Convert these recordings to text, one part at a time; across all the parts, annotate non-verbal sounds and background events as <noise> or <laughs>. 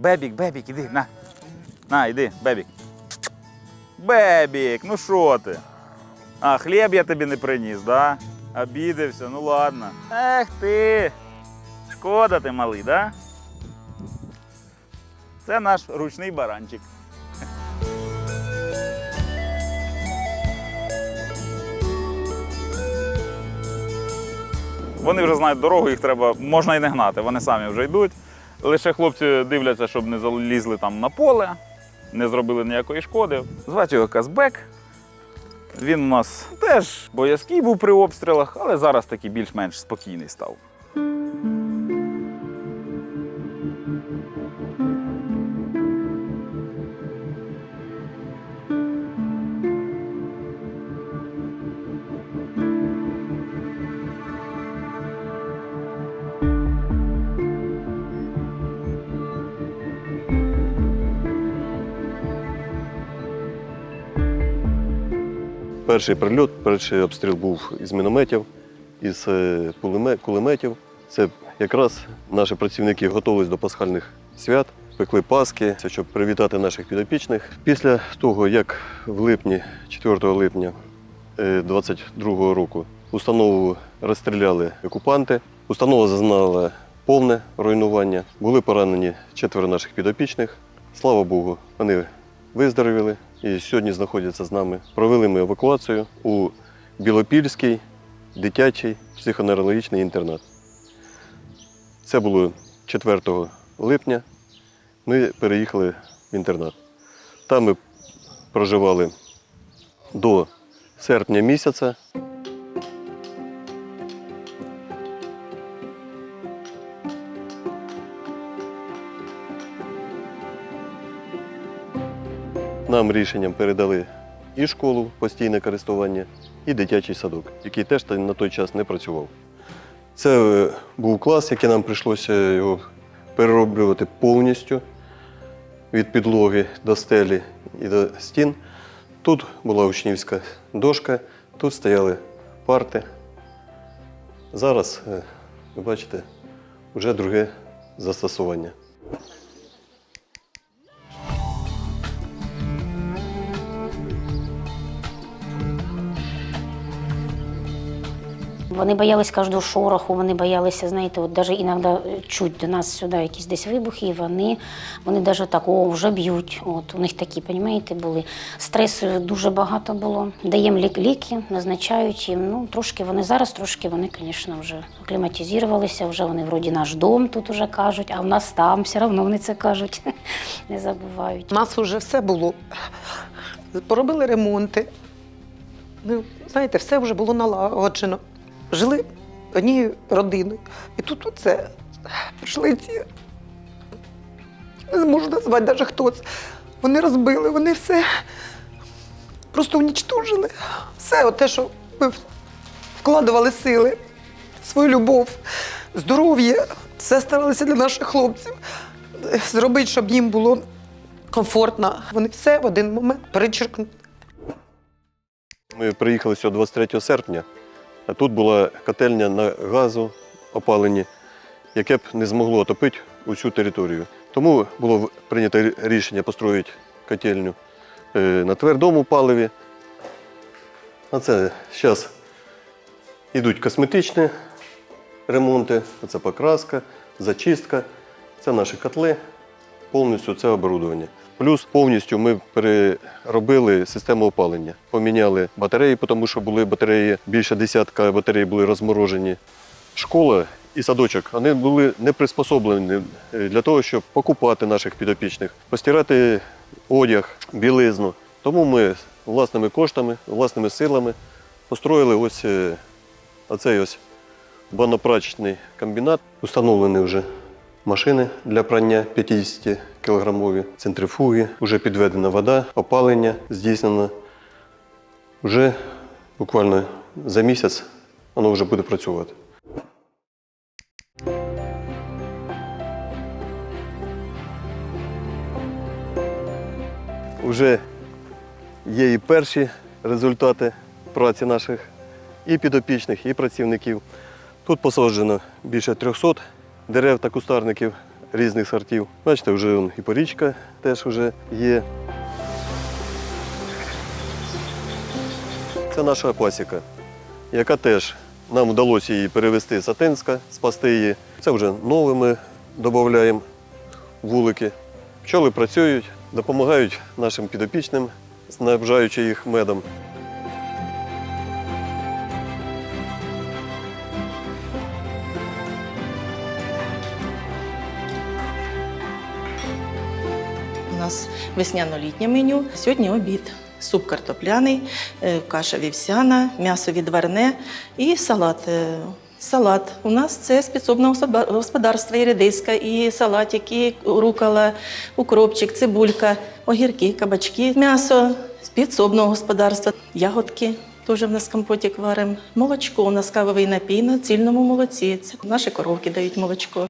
Бебік, Бебік, іди, на. На, іди, Бебік. Бебік, ну що ти? А, хліб я тобі не приніс, да? Обідався, ну ладно. Ех ти. Шкода ти малий, да? Це наш ручний баранчик. Вони вже знають дорогу, їх треба, можна і не гнати, вони самі вже йдуть. Лише хлопці дивляться, щоб не залізли там на поле, не зробили ніякої шкоди. Звати його Казбек. Він у нас теж боязкий був при обстрілах, але зараз такий більш-менш спокійний став. Перший прильот, перший обстріл був із мінометів, із е, кулеметів. Це якраз наші працівники готувалися до пасхальних свят, пекли паски, щоб привітати наших підопічних. Після того, як в липні, 4 липня 22 року, установу розстріляли окупанти, установа зазнала повне руйнування. Були поранені четверо наших підопічних. Слава Богу, вони виздоровіли і сьогодні знаходяться з нами. Провели ми евакуацію у Білопільський дитячий психоневрологічний інтернат. Це було 4 липня. Ми переїхали в інтернат. Там ми проживали до серпня місяця. Нам рішенням передали і школу постійне користування, і дитячий садок, який теж на той час не працював. Це е, був клас, який нам прийшлося його перероблювати повністю від підлоги до стелі і до стін. Тут була учнівська дошка, тут стояли парти. Зараз, е, ви бачите, вже друге застосування. Вони боялись кожного шороху, вони боялися, знаєте, от навіть іноді чуть до нас сюди якісь десь вибухи, і вони, вони навіть так, о, вже б'ють. От у них такі, розумієте, були. Стресу дуже багато було. Даємо лік ліки, назначають їм. Ну, трошки вони зараз, трошки вони, звісно, вже акліматизувалися, вже вони вроді наш дом тут уже кажуть, а в нас там все одно вони це кажуть, <laughs> не забувають. У нас вже все було. Поробили ремонти. Ну, знаєте, все вже було налагоджено. Жили однією родиною. І тут оце прийшли ці. Не зможу назвати навіть хто це. Вони розбили, вони все просто унічтожили. Все те, що ми вкладували сили, свою любов, здоров'я, все старалися для наших хлопців зробити, щоб їм було комфортно. Вони все в один момент перечеркнули. Ми приїхали сюди 23 серпня, а тут була котельня на газу опаленні, яке б не змогло отопити усю територію. Тому було прийнято рішення построїти котельню е, на твердому паливі. А це зараз йдуть косметичні ремонти, це покраска, зачистка, це наші котли, повністю це оборудовання. Плюс повністю ми переробили систему опалення. Поміняли батареї, тому що були батареї, більше десятка батарей були розморожені. Школа і садочок вони були не приспособлені е, для того, щоб покупати наших підопічних, постирати одяг, білизну. Тому ми власними коштами, власними силами построїли ось е, оцей ось банопрачечний комбінат. Установлені вже машини для прання 50 кілограмові, центрифуги, вже підведена вода, опалення здійснено. Вже буквально за місяць воно вже буде працювати. Вже є і перші результати праці наших і підопічних, і працівників. Тут посаджено більше 300 дерев та кустарників різних сортів. Бачите, вже і порічка теж вже є. Це наша пасіка, яка теж нам вдалося її перевести з Атинська, спасти її. Це вже новими додаємо вулики. Пчоли працюють, допомагають нашим підопічним, снабжаючи їх медом. Нас весняно-літнє меню. Сьогодні обід. Суп картопляний, е, каша вівсяна, м'ясо відварне і салат. Е, Салат. У нас це з підсобного господарства і редиска, і салатик, і рукола, укропчик, цибулька, огірки, кабачки, м'ясо з підсобного господарства, ягодки. Теж в нас компотик варимо. Молочко у нас кавовий напій на цільному молоці. Це наші коровки дають молочко.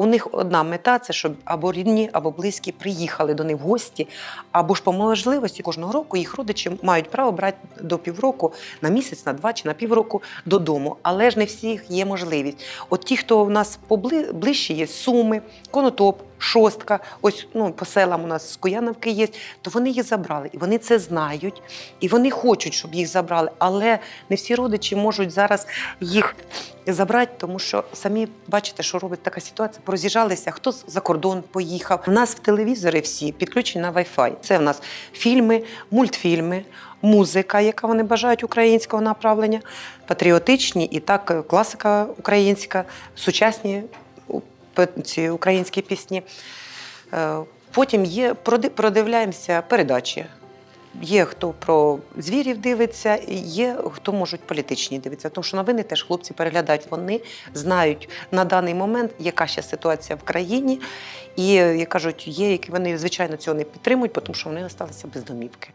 У них одна мета це щоб або рідні, або близькі приїхали до них в гості, або ж по можливості кожного року їх родичі мають право брати до півроку на місяць, на два чи на півроку додому. Але ж не всіх є можливість. От ті, хто у нас поближче є Суми, Конотоп, Шостка, ось ну по селам у нас з Куяновки є, то вони їх забрали, і вони це знають, і вони хочуть, щоб їх забрали. Але не всі родичі можуть зараз їх забрати, тому що самі бачите, що робить така ситуація. Пороз'їжджалися, хто за кордон поїхав. У нас в телевізори всі підключені на Wi-Fi. Це в нас фільми, мультфільми, музика, яка вони бажають українського направлення, патріотичні і так класика українська, сучасні ці українські пісні. Е, Потім є проди- продивляємося передачі. Є хто про звірів дивиться, є хто можуть політичні дивитися. Тому що новини теж хлопці переглядають. Вони знають на даний момент, яка ще ситуація в країні. І як кажуть, є, які вони звичайно цього не підтримують, тому що вони залишилися без домівки.